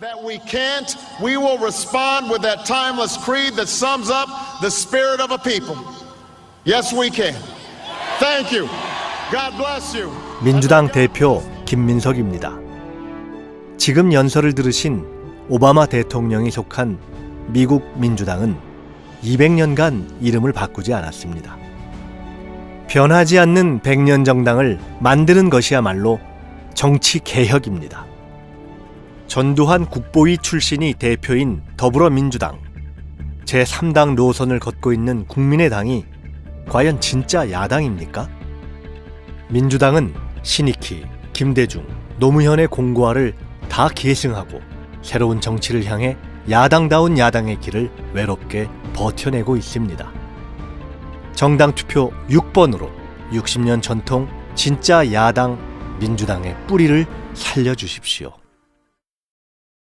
that we can't, we will respond with that timeless creed that sums up the spirit of a people. Yes, we can. Thank you. God bless you. 민주당 대표 김민석입니다. 지금 연설을 들으신 오바마 대통령이 속한 미국 민주당은 200년간 이름을 바꾸지 않았습니다. 변하지 않는 백년 정당을 만드는 것이야말로 정치 개혁입니다. 전두환 국보위 출신이 대표인 더불어민주당 제3당 노선을 걷고 있는 국민의당이 과연 진짜 야당입니까? 민주당은 신익희, 김대중, 노무현의 공고화를 다 계승하고 새로운 정치를 향해 야당다운 야당의 길을 외롭게 버텨내고 있습니다. 정당 투표 6번으로 60년 전통 진짜 야당 민주당의 뿌리를 살려주십시오.